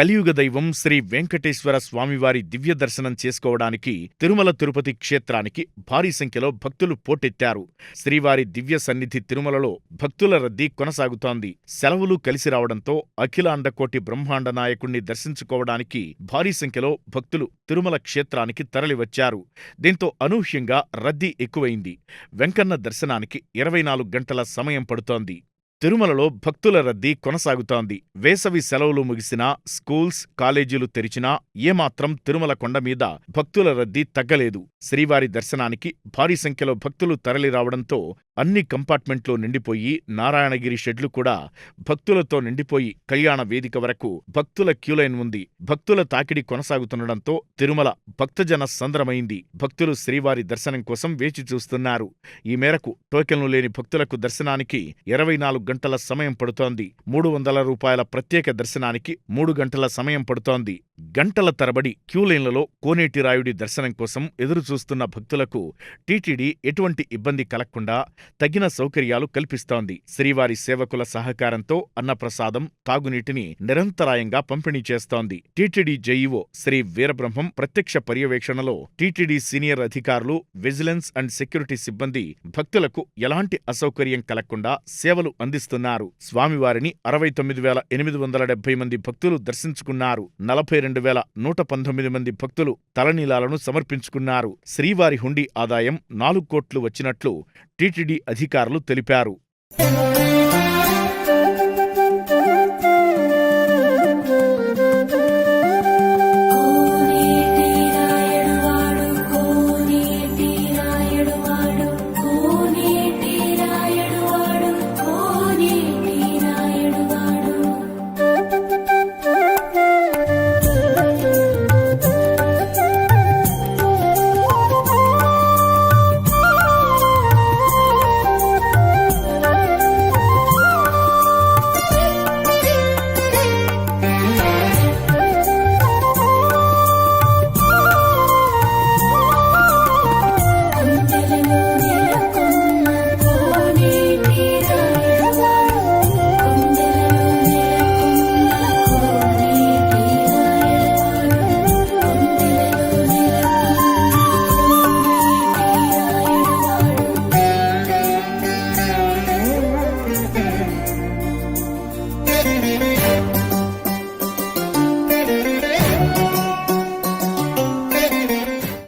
కలియుగ దైవం శ్రీ వెంకటేశ్వర స్వామివారి దివ్య దర్శనం చేసుకోవడానికి తిరుమల తిరుపతి క్షేత్రానికి భారీ సంఖ్యలో భక్తులు పోటెత్తారు. శ్రీవారి దివ్య సన్నిధి తిరుమలలో భక్తుల రద్దీ కొనసాగుతోంది. సెలవులు కలిసి రావడంతో అఖిలాండకోటి బ్రహ్మాండ నాయకుణ్ణి దర్శించుకోవడానికి భారీ సంఖ్యలో భక్తులు తిరుమల క్షేత్రానికి తరలివచ్చారు. దీంతో అనూహ్యంగా రద్దీ ఎక్కువైంది. వెంకన్న దర్శనానికి ఇరవై నాలుగు గంటల సమయం పడుతోంది. తిరుమలలో భక్తుల రద్దీ కొనసాగుతోంది. వేసవి సెలవులు ముగిసినా స్కూల్స్ కాలేజీలు తెరిచినా ఏమాత్రం తిరుమల కొండ మీద భక్తుల రద్దీ తగ్గలేదు. శ్రీవారి దర్శనానికి భారీ సంఖ్యలో భక్తులు తరలిరావడంతో అన్ని కంపార్ట్మెంట్లు నిండిపోయి నారాయణగిరి షెడ్లు కూడా భక్తులతో నిండిపోయి కళ్యాణ వేదిక వరకు భక్తుల క్యూలైన్ ఉంది. భక్తుల తాకిడి కొనసాగుతుండటంతో తిరుమల భక్తజన సంద్రమైంది. భక్తులు శ్రీవారి దర్శనం కోసం వేచి చూస్తున్నారు. ఈ మేరకు టోకెన్లు లేని భక్తులకు దర్శనానికి ఇరవై నాలుగు గంటల సమయం పడుతోంది. మూడు వందల రూపాయల ప్రత్యేక దర్శనానికి మూడు గంటల సమయం పడుతోంది. గంటల తరబడి క్యూలైన్లలో కోనేటి రాయుడి దర్శనం కోసం ఎదురుచూస్తున్న భక్తులకు టీటీడీ ఎటువంటి ఇబ్బంది కలగకుండా తగిన సౌకర్యాలు కల్పిస్తోంది. శ్రీవారి సేవకుల సహకారంతో అన్నప్రసాదం తాగునీటిని నిరంతరాయంగా పంపిణీ చేస్తోంది. టీటీడీ జెఈఓ శ్రీ వీరబ్రహ్మం ప్రత్యక్ష పర్యవేక్షణలో టీటీడీ సీనియర్ అధికారులు విజిలెన్స్ అండ్ సెక్యూరిటీ సిబ్బంది భక్తులకు ఎలాంటి అసౌకర్యం కలగకుండా సేవలు అందిస్తున్నారు. స్వామివారిని అరవై తొమ్మిది వేల ఎనిమిది వందల డెబ్బై మంది భక్తులు దర్శించుకున్నారు. నలభై రెండు వేల నూట పంతొమ్మిది మంది భక్తులు తలనీలాలను సమర్పించుకున్నారు. శ్రీవారి హుండీ ఆదాయం నాలుగు కోట్లు వచ్చినట్లు టీటీడీ అధికారులు తెలిపారు.